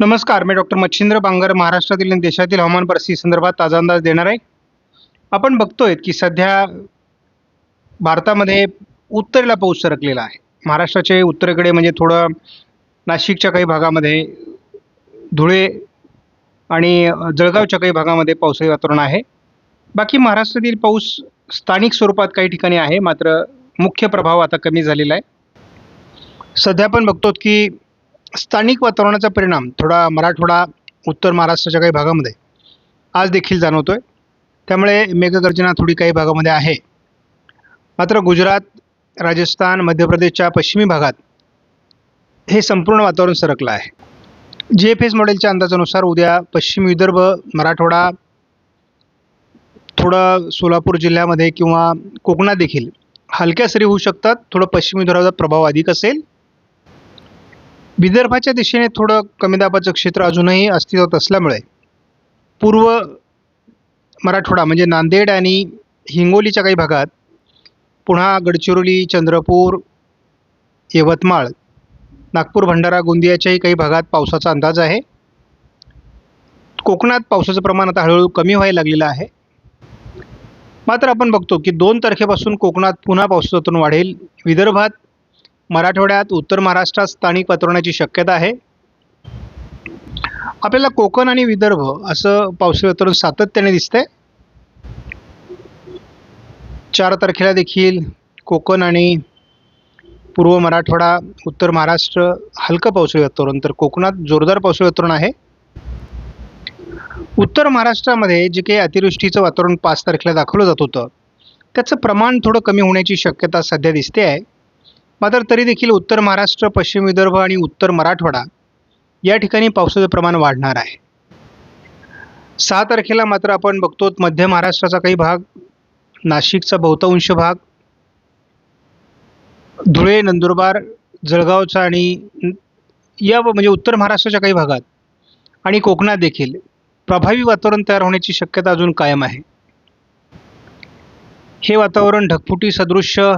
नमस्कार मी डॉक्टर मच्छिंद्र बांगर महाराष्ट्रातील आणि देशातील हवामान परिस्थिती संदर्भात ताजा अंदाज देणार आहे. आपण बघतोय की सध्या भारतामध्ये उत्तरेला पाऊस सरकलेला आहे. महाराष्ट्राचे उत्तरेकडे म्हणजे थोडं नाशिकच्या काही भागामध्ये धुळे आणि जळगावच्या काही भागामध्ये पावसाळी वातावरण आहे. बाकी महाराष्ट्रातील पाऊस स्थानिक स्वरूपात काही ठिकाणी आहे मात्र मुख्य प्रभाव आता कमी झालेला आहे. सध्या आपण बघतो की स्थानिक वातावरणाचा परिणाम थोडा मराठवाडा उत्तर महाराष्ट्राच्या काही भागामध्ये आज देखील जाणवतो आहे त्यामुळे मेघगर्जना थोडी काही भागामध्ये आहे. मात्र गुजरात राजस्थान मध्य प्रदेशच्या पश्चिमी भागात हे संपूर्ण वातावरण सरकलं आहे. जी एफ एस मॉडेलच्या अंदाजानुसार उद्या पश्चिम विदर्भ मराठवाडा थोडं सोलापूर जिल्ह्यामध्ये किंवा कोकणात देखील हलक्या सरी होऊ शकतात. थोडं पश्चिम विदर्भाचा प्रभाव अधिक असेल. विदर्भाच्या दिशेने थोडं कमी दाबाचं क्षेत्र अजूनही अस्तित्वात असल्यामुळे पूर्व मराठवाडा म्हणजे नांदेड आणि हिंगोलीच्या काही भागात पुन्हा गडचिरोली चंद्रपूर यवतमाळ नागपूर भंडारा गोंदियाच्याही काही भागात पावसाचा अंदाज आहे. कोकणात पावसाचं प्रमाण आता हळूहळू कमी व्हायला लागलेलं आहे. मात्र आपण बघतो की दोन तारखेपासून कोकणात पुन्हा पावसाचं वाढेल. विदर्भात मराठवाड्यात उत्तर महाराष्ट्रात स्थानिक वातावरणाची शक्यता आहे. आपल्याला कोकण आणि विदर्भ असं पावसाळी वातावरण सातत्याने दिसतंय. चार तारखेला देखील कोकण आणि पूर्व मराठवाडा उत्तर महाराष्ट्र हलकं पावसाळी वातावरण तर कोकणात जोरदार पावसाळी वातावरण आहे. उत्तर महाराष्ट्रामध्ये जे काही अतिवृष्टीचं वातावरण पाच तारखेला दाखवलं जात होतं त्याचं प्रमाण थोडं कमी होण्याची शक्यता सध्या दिसते आहे. मात्र तरी देखील उत्तर महाराष्ट्र पश्चिम विदर्भ आणि उत्तर मराठवाडा या ठिकाणी पावसाचं प्रमाण वाढणार आहे. सहा तारखेला मात्र आपण बघतो मध्य महाराष्ट्राचा काही भाग नाशिकचा बहुतांश भाग धुळे नंदुरबार जळगावचा आणि या व- म्हणजे उत्तर महाराष्ट्राच्या काही भागात आणि कोकणात देखील प्रभावी वातावरण तयार होण्याची शक्यता अजून कायम आहे. हे वातावरण ढगफुटी सदृश्य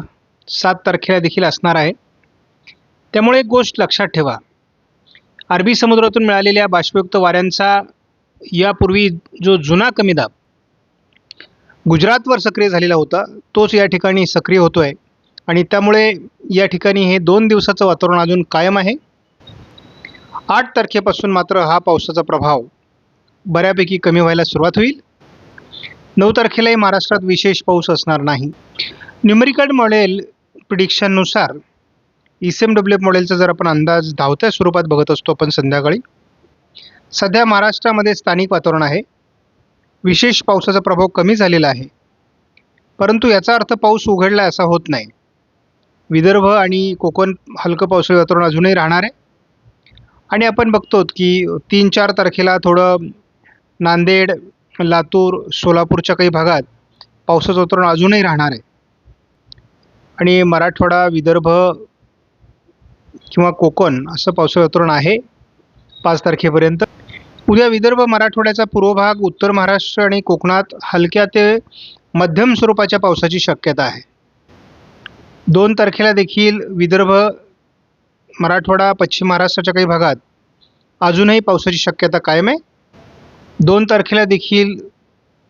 सात तारखेला देखील असणार आहे. त्यामुळे एक गोष्ट लक्षात ठेवा. अरबी समुद्रातून मिळालेल्या बाष्पयुक्त वाऱ्यांचा यापूर्वी जो जुना कमी दाब गुजरातवर सक्रिय झालेला होता तोच या ठिकाणी सक्रिय होतो आहे आणि त्यामुळे या ठिकाणी हे दोन दिवसाचं वातावरण अजून कायम आहे. आठ तारखेपासून मात्र हा पावसाचा प्रभाव बऱ्यापैकी कमी व्हायला सुरुवात होईल. नऊ तारखेलाही महाराष्ट्रात विशेष पाऊस असणार नाही. न्यूमेरिकल मॉडेल प्रिडिक्शननुसार ई सी एम डब्ल्यू मॉडेलचा जर आपण अंदाज धावत्या स्वरूपात बघत असतो आपण संध्याकाळी सध्या महाराष्ट्रामध्ये स्थानिक वातावरण आहे. विशेष पावसाचा प्रभाव कमी झालेला आहे. परंतु याचा अर्थ पाऊस उघडला असा होत नाही. विदर्भ आणि कोकण हलकं पावसाळी वातावरण अजूनही राहणार आहे. आणि आपण बघतो की तीन चार तारखेला थोडं नांदेड लातूर सोलापूरच्या काही भागात पावसाचं वातावरण अजूनही राहणार आहे. आणि मराठवाडा विदर्भ किंवा कोकण असं पावसाळी वातावरण आहे पाच तारखेपर्यंत. उद्या विदर्भ मराठवाड्याचा पूर्व भाग उत्तर महाराष्ट्र आणि कोकणात हलक्या ते मध्यम स्वरूपाच्या पावसाची शक्यता आहे. दोन तारखेला देखील विदर्भ मराठवाडा पश्चिम महाराष्ट्राच्या काही भागात अजूनही पावसाची शक्यता कायम आहे. दोन तारखेला देखील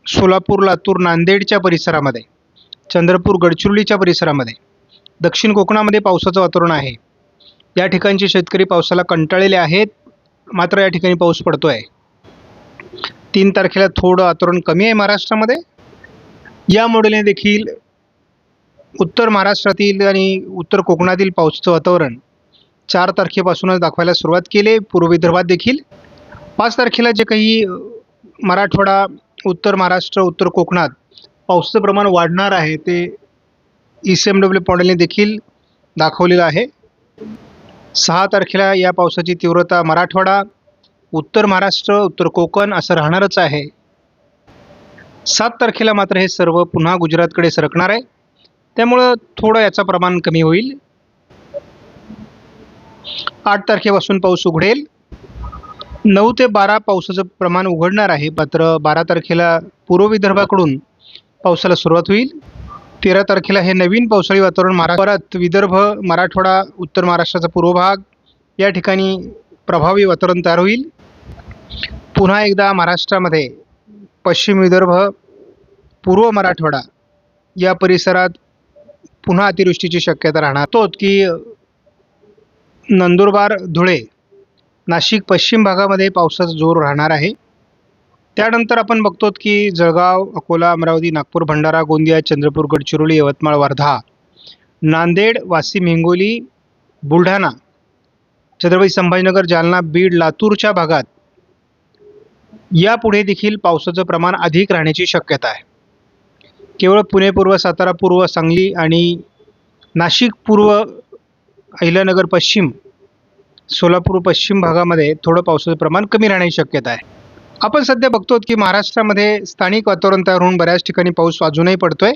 सोलापूर लातूर नांदेडच्या परिसरामध्ये चंद्रपूर गडचिरोलीच्या परिसरामध्ये. दक्षिण कोकणामध्ये पावसाचं वातावरण आहे. या ठिकाणचे शेतकरी पावसाला कंटाळलेले आहेत. मात्र या ठिकाणी पाऊस पडतो आहे तीन तारखेला थोडं वातावरण कमी आहे महाराष्ट्रामध्ये. या मॉडेलने देखील उत्तर महाराष्ट्रातील आणि उत्तर कोकणातील पावसाचं वातावरण चार तारखेपासूनच दाखवायला सुरुवात केली पूर्व विदर्भात देखील. पाच तारखेला जे काही मराठवाडा उत्तर महाराष्ट्र उत्तर कोकणात पावसाचं प्रमाण वाढणार आहे ते ई सी एम डब्ल्यू मॉडेलने देखील दाखवलेलं आहे. सहा तारखेला या पावसाची तीव्रता मराठवाडा उत्तर महाराष्ट्र उत्तर कोकण असं राहणारच आहे. सात तारखेला मात्र हे सर्व पुन्हा गुजरातकडे सरकणार आहे. त्यामुळं थोडं याचं प्रमाण कमी होईल. आठ तारखेपासून पाऊस उघडेल. नऊ ते बारा पावसाचं प्रमाण उघडणार आहे. मात्र बारा तारखेला पूर्व विदर्भाकडून पावसाला सुरुवात होईल. तेरा तारखेला हे नवीन पावसाळी वातावरण महाराष्ट्रात विदर्भ मराठवाडा उत्तर महाराष्ट्राचा पूर्व भाग या ठिकाणी प्रभावी वातावरण तयार होईल. पुन्हा एकदा महाराष्ट्रामध्ये पश्चिम विदर्भ पूर्व मराठवाडा या परिसरात पुन्हा अतिवृष्टीची शक्यता राहणार. तोच की नंदुरबार धुळे नाशिक पश्चिम भागामध्ये पावसाचा जोर राहणार आहे. त्यानंतर आपण बघतो की जळगाव अकोला अमरावती नागपूर भंडारा गोंदिया चंद्रपूर गडचिरोली यवतमाळ वर्धा नांदेड वाशिम हिंगोली बुलढाणा छत्रपती संभाजीनगर जालना बीड लातूरच्या भागात यापुढे देखील पावसाचं प्रमाण अधिक राहण्याची शक्यता आहे. केवळ पुणे पूर्व सातारा पूर्व सांगली आणि नाशिक पूर्व अहिल्यानगर पश्चिम सोलापूर पश्चिम भागामध्ये थोडं पावसाचं प्रमाण कमी राहण्याची शक्यता आहे. आपण सध्या बघतो की महाराष्ट्रामध्ये स्थानिक वातावरण तयार होऊन बऱ्याच ठिकाणी पाऊस अजूनही पडतोय.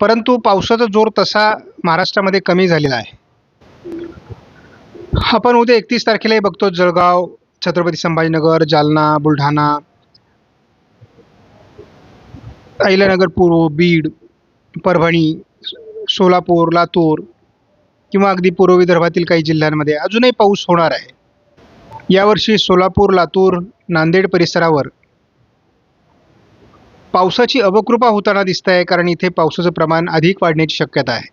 परंतु पावसाचा जोर तसा महाराष्ट्रामध्ये कमी झालेला आहे. आपण उद्या एकतीस तारखेलाही बघतो जळगाव छत्रपती संभाजीनगर जालना बुलढाणा अहिल्यानगर पूर्व बीड परभणी सोलापूर लातूर किंवा अगदी पूर्व विदर्भातील काही जिल्ह्यांमध्ये अजूनही पाऊस होणार आहे. यावर्षी सोलापूर लातूर नांदेड परिसरावर पावसाची अवकृपा होताना दिसत आहे कारण इथे पावसाचं प्रमाण अधिक वाढण्याची शक्यता आहे.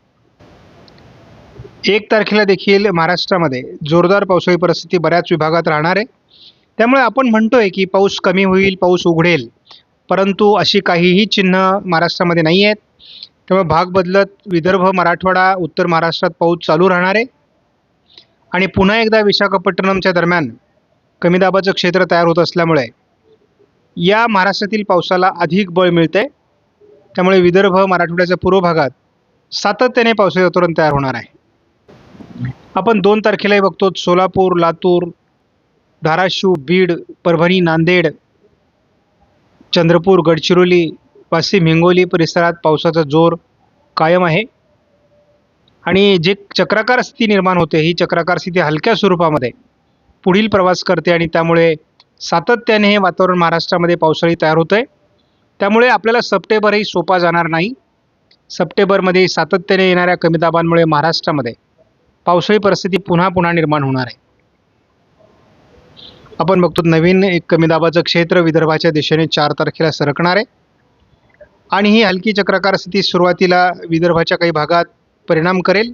एक तारखेला देखील महाराष्ट्रामध्ये जोरदार पावसाळी परिस्थिती बऱ्याच विभागात राहणार आहे. त्यामुळे आपण म्हणतोय की पाऊस कमी होईल पाऊस उघडेल परंतु अशी काहीही चिन्ह महाराष्ट्रामध्ये नाही आहेत. त्यामुळे भाग बदलत विदर्भ मराठवाडा उत्तर महाराष्ट्रात पाऊस चालू राहणार आहे. आणि पुन्हा एकदा विशाखापट्टणमच्या दरम्यान कमी दाबाचं क्षेत्र तयार होत असल्यामुळे या महाराष्ट्रातील पावसाला अधिक बळ मिळते त्यामुळे विदर्भ मराठवाड्याच्या पूर्व भागात सातत्याने पावसाचे वातावरण तयार होणार आहे. आपण दोन तारखेलाही बघतो सोलापूर लातूर धाराशिव बीड परभणी नांदेड चंद्रपूर गडचिरोली वाशिम हिंगोली परिसरात पावसाचा जोर कायम आहे. आणि जे चक्राकार स्थिती निर्माण होते ही चक्राकार स्थिती हलक्या स्वरूपामध्ये पुढील प्रवास करते आणि त्यामुळे सातत्याने हे वातावरण महाराष्ट्रामध्ये पावसाळी तयार होतं आहे त्यामुळे आपल्याला सप्टेंबरही सोपा जाणार नाही. सप्टेंबरमध्ये सातत्याने येणाऱ्या कमी दाबांमुळे महाराष्ट्रामध्ये पावसाळी परिस्थिती पुन्हा पुन्हा निर्माण होणार आहे. आपण बघतो नवीन एक कमी दाबाचं क्षेत्र विदर्भाच्या दिशेने चार तारखेला सरकणार आहे. आणि ही हलकी चक्राकार स्थिती सुरुवातीला विदर्भाच्या काही भागात परिणाम करेल.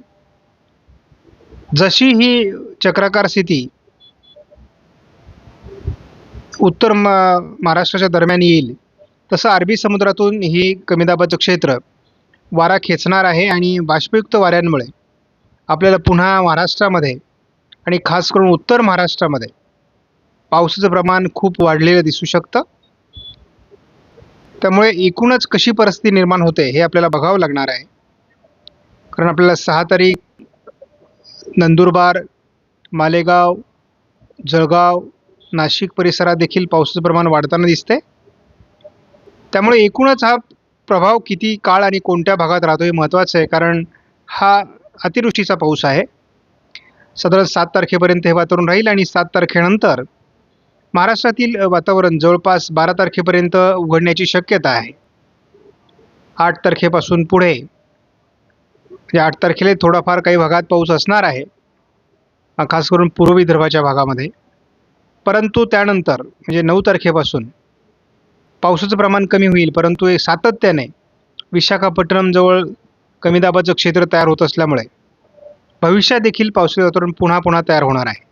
जशी ही चक्राकार स्थिती उत्तर म महाराष्ट्राच्या दरम्यान येईल. तसं अरबी समुद्रातून ही कमी दाबाचं क्षेत्र वारा खेचणार आहे आणि बाष्पयुक्त वाऱ्यांमुळे आपल्याला पुन्हा महाराष्ट्रामध्ये आणि खास करून उत्तर महाराष्ट्रामध्ये पावसाचं प्रमाण खूप वाढलेलं दिसू शकतं. त्यामुळे एकूणच कशी परिस्थिती निर्माण होते हे आपल्याला बघावं लागणार आहे. कारण आपल्याला सहा तारीख नंदुरबार मालेगाव जळगाव नाशिक परिसरात देखील पावसाचं प्रमाण वाढताना दिसते त्यामुळे एकूणच हा प्रभाव किती काळ आणि कोणत्या भागात राहतो हे महत्त्वाचं आहे कारण हा अतिवृष्टीचा पाऊस आहे. साधारण सात तारखेपर्यंत हे वातावरण राहील आणि सात तारखेनंतर महाराष्ट्रातील वातावरण जवळपास बारा तारखेपर्यंत उघडण्याची शक्यता आहे. आठ तारखेपासून पुढे या आठ तारखेला थोडाफार काही भागात पाऊस असणार आहे. खास करून पूर्व विदर्भाच्या भागामध्ये. परंतु त्यानंतर म्हणजे नऊ तारखेपासून पावसाचं प्रमाण कमी होईल परंतु हे सातत्याने विशाखापट्टणमजवळ कमी दाबाचं क्षेत्र तयार होत असल्यामुळे भविष्यात देखील पावसाळी वातावरण पुन्हा पुन्हा तयार होणार आहे.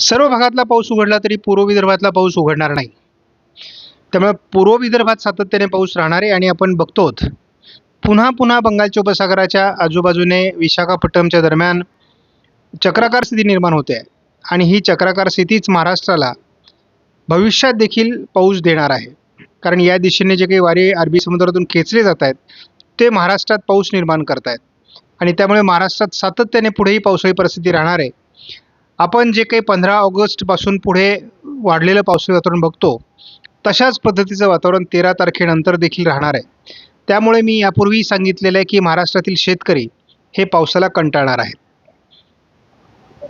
सर्व भागातला पाऊस उघडला तरी पूर्व विदर्भातला पाऊस उघडणार नाही. त्यामुळे पूर्व विदर्भात सातत्याने पाऊस राहणार आहे आणि आपण बघतोत पुन्हा पुन्हा बंगालच्या उपसागराच्या आजूबाजूने विशाखापट्टणमच्या दरम्यान चक्राकार स्थिती निर्माण होते. आहे आणि ही चक्राकार स्थितीच महाराष्ट्राला भविष्यात देखील पाऊस देणार आहे. कारण या दिशेने जे काही वारे अरबी समुद्रातून खेचले जात आहेत ते महाराष्ट्रात पाऊस निर्माण करत आहेत आणि त्यामुळे महाराष्ट्रात सातत्याने पुढेही पावसाळी परिस्थिती राहणार आहे. आपण जे काही पंधरा ऑगस्टपासून पुढे वाढलेलं पावसाळी वातावरण बघतो तशाच पद्धतीचं वातावरण तेरा तारखेनंतर देखील राहणार आहे. त्यामुळे मी यापूर्वी सांगितलेलं आहे की महाराष्ट्रातील शेतकरी हे पावसाला कंटाळणार आहेत.